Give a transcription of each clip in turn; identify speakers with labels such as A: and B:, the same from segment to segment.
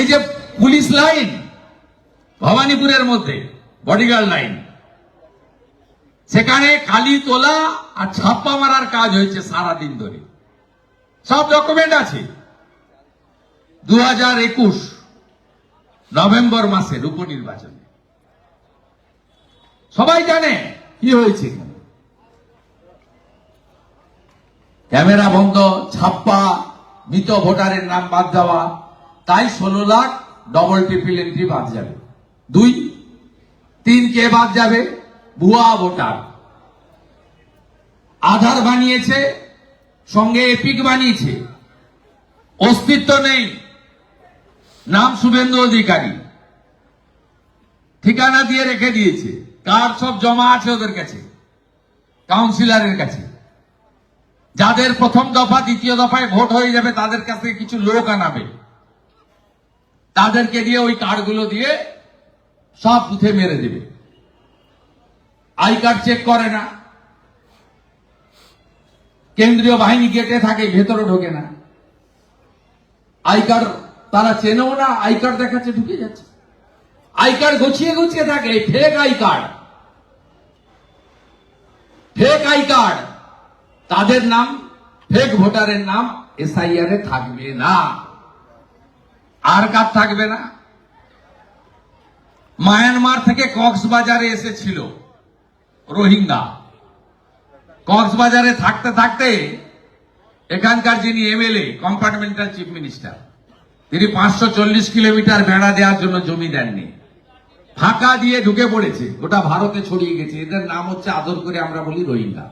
A: এই যে police line, ভবানীপুরের মধ্যে বডিগার্ড লাইন। সেখানে কালি তোলা আর ছাপ্পা মারার কাজ হয়েছে সারা দিন ধরে। সব ডকুমেন্ট আছে। দু হাজার একুশ নভেম্বর মাসের উপনির্বাচনে। সবাই জানে কি হয়েছে ক্যামেরা বন্ধ, ছাপ্পা, মৃত ভোটারের নাম বাদ দেওয়া তাই ষোলো লাখ ডবল ট্রিপল এন্ট্রি বাদ যাবে। দুই, তিন কে বাদ যাবে? ভুয়া ভোটার। আধার বানিয়েছে, সঙ্গে এপিক বানিয়েছে। অস্তিত্ব নেই। নাম শুভেন্দু অধিকারী। ঠিকানা দিয়ে রেখে দিয়েছে। কার সব জমা আছে ওদের কাছে। কাউন্সিলরের কাছে। যাদের প্রথম দফা, দ্বিতীয় দফায় ভোট হয়ে যাবে, তাদের কাছে কিছু লোক আনাবে। তাদেরকে দিয়ে ওই কার্ডগুলো দিয়ে সব বুথে মেরে দেবে। আই কার্ড চেক করে না। কেন্দ্রীয় বাহিনী গেটে থাকে, ভেতরে ঢোকে না। আই কার্ড তারা চেনেও না আই কার্ড দেখাচ্ছে, ঢুকে যাচ্ছে। আই কার্ড গুছিয়ে গুছিয়ে থাকে fake I card fake I card তাদের নাম ফেক ভোটারের নাম এসআইআর এ থাকবে না। আর কার থাকবে না? মায়ানমার থেকে কক্সবাজারে এসেছিল রোহিঙ্গা। কক্সবাজারে থাকতে থাকতে এখানকার যিনি এমএলএ কম্পার্টমেন্টাল চিফ মিনিস্টার তিনি পাঁচশো চল্লিশ কিলোমিটার বেড়া দেওয়ার জন্য জমি দেননি। ফাঁকা দিয়ে ঢুকে পড়েছে, গোটা ভারতে ছড়িয়ে গেছে। এদের নাম হচ্ছে, আদর করে আমরা বলি, রোহিঙ্গা।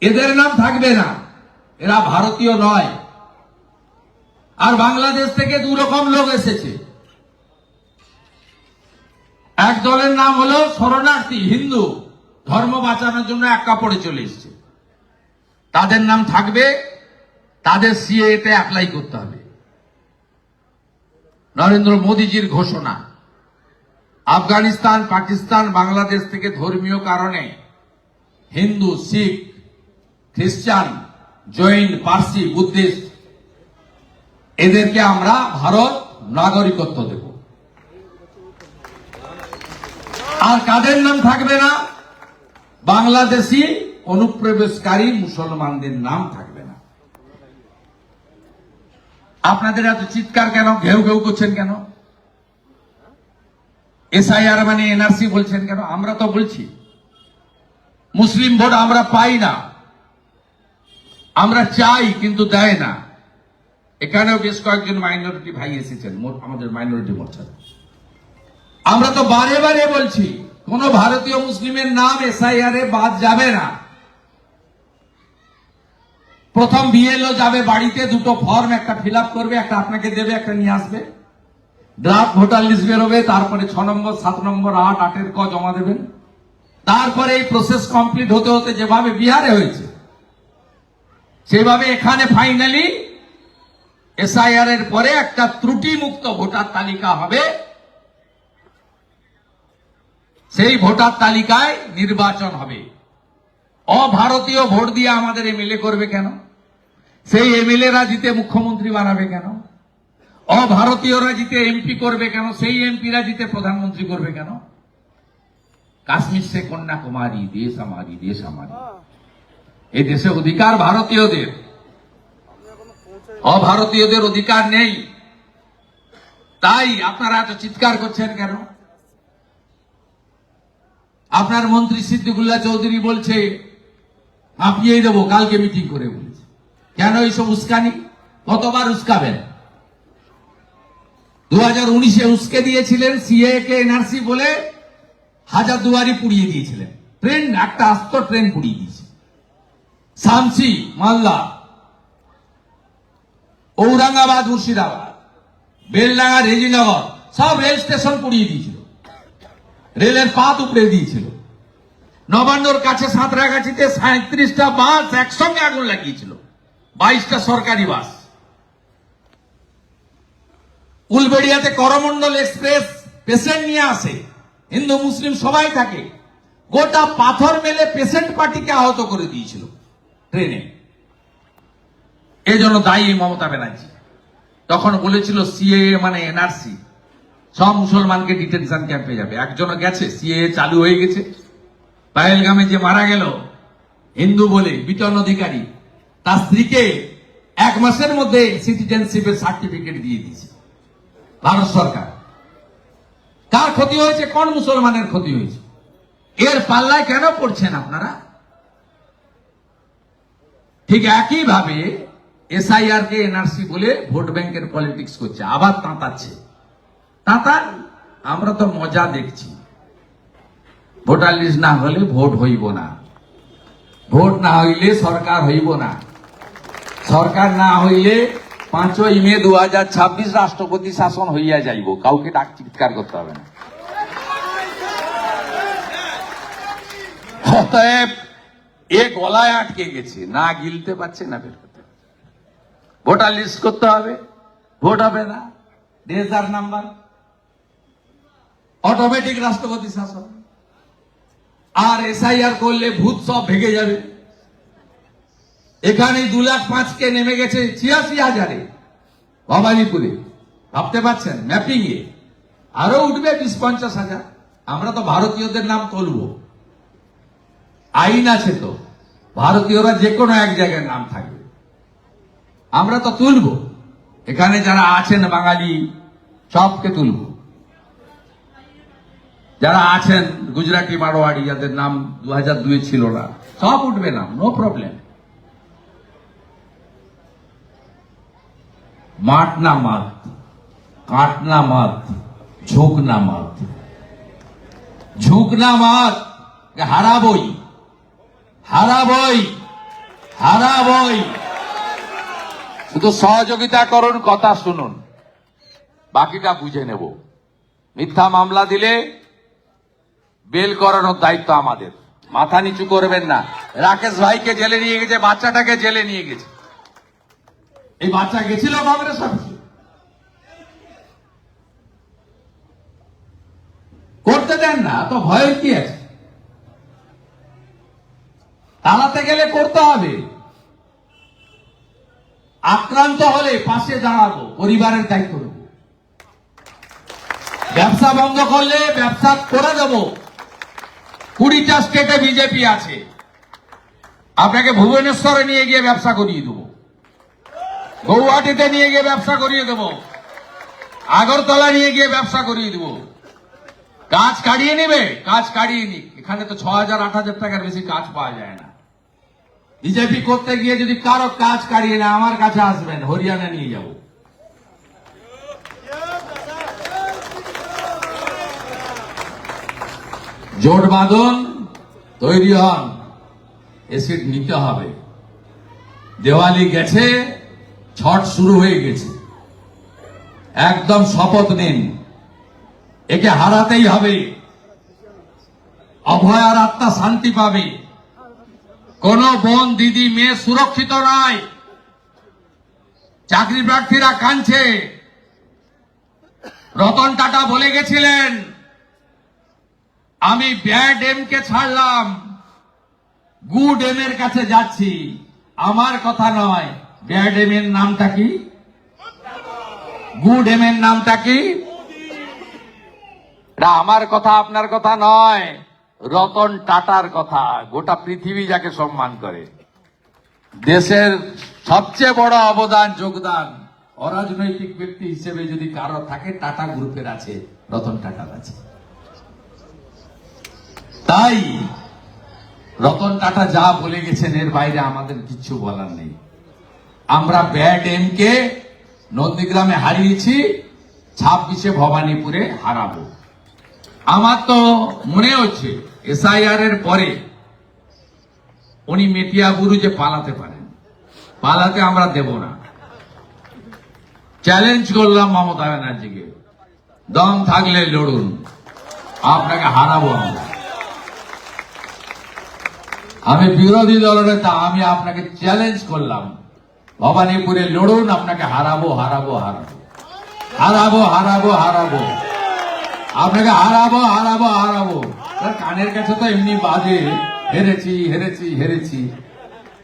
A: এদের নাম থাকবে না। এরা ভারতীয় নয়। আর বাংলাদেশ থেকে দু রকম লোক এসেছে। এক দলের নাম হলো শরণার্থী হিন্দু। ধর্ম বাঁচানোর জন্য এক কাপড়ে চলে এসছে। তাদের নাম থাকবে, তাদের সিএতে অ্যাপ্লাই করতে হবে। নরেন্দ্র মোদীজির ঘোষণা। আফগানিস্তান, পাকিস্তান, বাংলাদেশ থেকে ধর্মীয় কারণে হিন্দু, শিখ, খ্রিস্টান, জৈন, পার্সি, বুদ্ধিস্ট এদেরকে আমরা ভারত নাগরিকত্ব দেব। আর কাদের নাম থাকবে না? বাংলাদেশি অনুপ্রবেশকারী মুসলমানদের নাম থাকবে না। আপনাদের এত চিৎকার কেন? ঘেউ ঘেউ করছেন কেন? এসআইআর মানে এনআরসি বলছেন কেন? আমরা তো বলছি। মুসলিম ভোট আমরা পাই না। আমরা চাই কিন্তু দেয় না। এখানেও বেশ কয়েকজন মাইনরিটি ভাই এসেছেন আমাদের মাইনরিটি মোর্চা আমরা তো বারে বারে বলছি, কোন ভারতীয় মুসলিমের নাম এসআইআর এ বাদ যাবে না। প্রথম বিএলও যাবে বাড়িতে, দুটো ফর্ম একটা ফিল করবে, একটা আপনাকে দেবে, একটা নিয়ে আসবে। ড্রাফট ভোটার লিস্ট বেরোবে, তারপরে ছ নম্বর, সাত নম্বর, আট, আটের ক জমা দেবেন। তারপরে এই প্রসেস কমপ্লিট হতে হতে যেভাবে বিহারে হয়েছে, সেভাবে এখানে ফাইনালি এসআইআর এর পরে একটা ত্রুটি মুক্ত ভোটার তালিকা হবে। সেই ভোটার তালিকায় নির্বাচন হবে। অভারতীয় ভোট দিয়ে আমাদের এমএলএ করবে কেন? সেই এমএলএরা জিতে মুখ্যমন্ত্রী বানাবে কেন? অভারতীয়রা জিতে এমপি করবে কেন? সেই এমপিরা জিতে প্রধানমন্ত্রী করবে কেন? কাশ্মীর সে কন্যাকুমারী দেশ আমারি দেশ আমারি এই দেশে অধিকার ভারতীয়দের। অভারতীয়দের অধিকার নেই। তাই আপনারা এত চিৎকার করছেন কেন? আপনার মন্ত্রী সিদ্দিকুল্লাহ চৌধুরী বলছে হাঁপিয়েই দেবো, কালকে মিটিং করে বলেছে। কেন এইসব উস্কানি? কতবার উস্কাবেন? দু হাজার উনিশে উস্কে দিয়েছিলেন সিএ কে এনআরসি বলে হাজার দুয়ারি পুড়িয়ে দিয়েছিলেন। ট্রেন, একটা আস্ত ট্রেন পুড়িয়ে দিয়েছে। সামসি, মালদা ঔরঙ্গাবাদ, মুর্শিদাবাদ, বেলডাঙ্গা, রেজিনগর, সব রেল স্টেশন পুড়িয়ে দিয়েছিল। রেলের পাত উপড়ে দিয়েছিল। নবান্নর কাছে সাঁতরাগাছিতে সাঁত্রিশটা বাস একসঙ্গে আগুন লাগিয়েছিল। বাইশটা সরকারি বাস। উলবেড়িয়াতে করমন্ডল এক্সপ্রেস পেশেন্ট নিয়ে আসে। হিন্দু, মুসলিম সবাই থাকে। গোটা পাথর মেলে পেশেন্ট পার্টিকে আহত করে দিয়েছিল। ট্রেনে। এই জন্য দায়ী মমতা ব্যানার্জি। তখন বলেছিল সিএএ মানে এনআরসি সব মুসলমানকে ডিটেনশন ক্যাম্পে যাবে। একজনও গেছে সিএএ চালু হয়ে গেছে। পায়েলগামে যে মারা গেল, হিন্দু বলে বিটন অধিকারী, তার স্ত্রীকে এক মাসের মধ্যে সিটিজেনশিপের সার্টিফিকেট দিয়ে দিয়েছে। ভারত সরকার। কার ক্ষতি হয়েছে? কোন মুসলমানের ক্ষতি হয়েছে? এর পাল্লায় কেন পড়ছেন আপনারা? ঠিক একই ভাবে এসআইআর কে এনআরসি বলে ভোট ব্যাংকের পলিটিক্স করছে, আবার তাঁতাচ্ছে। তাঁতার আমরা তো মজা দেখছি। ভোটার লিস্ট না হলে ভোট হইব না। ভোট না হইলে সরকার হইব না। সরকার না হইলে পাঁচই মে দু হাজার ছাব্বিশ রাষ্ট্রপতি শাসন হইয়া যাইব। কাউকে ডাক চিৎকার করতে হবে না। অতএব এ গলায় আটকে গেছে, না গিলতে পারছে না বের। ভোটার লিস্ট করতে হবে। ভোট হবে না। রেজার নাম্বার। অটোমেটিক রাষ্ট্রপতি শাসন। আর এসআইআর করলে ভূত সব ভেঙে যাবে। এখানে দু লাখ পাঁচকে নেমে গেছে ছিয়াশি হাজারে ভবানীপুরে। ভাবতে পারছেন? ম্যাপিং এ। আরও উঠবে বিশ পঞ্চাশ হাজার। আমরা তো ভারতীয়দের নাম তুলবো। আইন আছে তো। ভারতীয়রা যে কোনো এক জায়গায় নাম থাকবে। আমরা তো তুলব। এখানে যারা আছেন বাঙালি, সবকে তুলব। যারা আছেন গুজরাটি মারোয়াড়ি, যাদের নাম দু হাজার দুই ছিল না, সব উঠবে না নো প্রবলেম মাঠ না মাত কাট না মাত ঝোঁক না মাত ঝুঁক না মাত হারাবই হারাবই হারাবই। শুধু সহযোগিতা করুন কথা শুনুন, বাকিটা বুঝে নেব। মিথ্যা মামলা দিলে বেল করানোর দায়িত্ব আমাদের। মাথা নিচু করবেন না। রাকেশ ভাইকে জেলে নিয়ে গেছে, বাচ্চাটাকে জেলে নিয়ে গেছে। এই বাচ্চা গেছিল কংগ্রেস অফিসে করতে দেন না তো ভয় কি আছে? তাড়াতে গেলে করতে হবে। আক্রান্ত হলে পাশে দাঁড়াবো, পরিবারের দায়িত্ব নেব। ব্যবসা বন্ধ করলে ব্যবসা করে দেব। কুড়িটা স্টেটে বিজেপি আছে। আপনাকে ভুবনেশ্বরে নিয়ে গিয়ে ব্যবসা করিয়ে দেবো। গৌহাটিতে নিয়ে গিয়ে ব্যবসা করিয়ে দেবো। আগরতলা নিয়ে গিয়ে ব্যবসা করিয়ে দেবো। কাজ কাটিয়ে নেবে? কাজ কাটিয়ে নিক। এখানে তো ছ হাজার, আট হাজার টাকার বেশি কাজ পাওয়া যায় না। বিজেপি করতে গিয়ে যদি কারও কাজ কাটিয়ে না আমার কাছে আসবেন, হরিয়ানা নিয়ে যাব। জোট বাঁধন, তৈরি হন এসিড নিতে হবে। দেওয়ালি গেছে, ছট শুরু হয়ে গেছে। একদম শপথ নিন। একে হারাতেই হবে। অভয়ার আত্মা শান্তি পাবে। কোন বোন, দিদি, মেয়ে সুরক্ষিত নয়। চাকরি প্রার্থীরা কাঁদছে। রতন টাটা বলে গেছিলেন, আমি ব্যাড এম কে ছাড়লাম। গুড এম এর কাছে যাচ্ছি। আমার কথা নয়। ব্যাড এম এর নামটা কি? গুড এম এর নামটা কি? আমার কথা আপনার কথা নয়। রতন টাটার কথা, গোটা পৃথিবী যাকে সম্মান করে। দেশের সবচেয়ে বড় অবদান, যোগদান, অরাজনৈতিক ব্যক্তি হিসেবে যদি কারও থাকে, টাটা গ্রুপের আছে, রতন টাটার আছে। তাই, রতন টাটা যা বলে গেছেন, এর বাইরে আমাদের কিচ্ছু বলার নেই। আমরা ব্যাড এম কে নন্দীগ্রামে হারিয়েছি, ছাব্বিশে ভবানীপুরে হারাবো। আমার তো মনে হচ্ছে এসআইআর এর পরে উনি মেটিয়াবুরু যে পালাতে পারেন। পালাতে আমরা দেব না। চ্যালেঞ্জ করলাম মমতা ব্যানার্জিকে। দম থাকলে লড়ুন। আপনাকে হারাবো আমরা। আমি বিরোধী দলের নেতা, আমি আপনাকে চ্যালেঞ্জ করলাম। ভবানীপুরে লড়ুন, আপনাকে হারাবো হারাবো হারাবো। হারাবো হারাবো হারাবো। আপনাকে হারাবো হারাবো হারাবো। তার কানের কাছে তো এমনি বাজে, হেরেছি হেরেছি হেরেছি।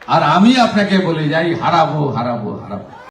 A: আর আমি আপনাকে বলে, যাই, হারাবো হারাবো হারাবো।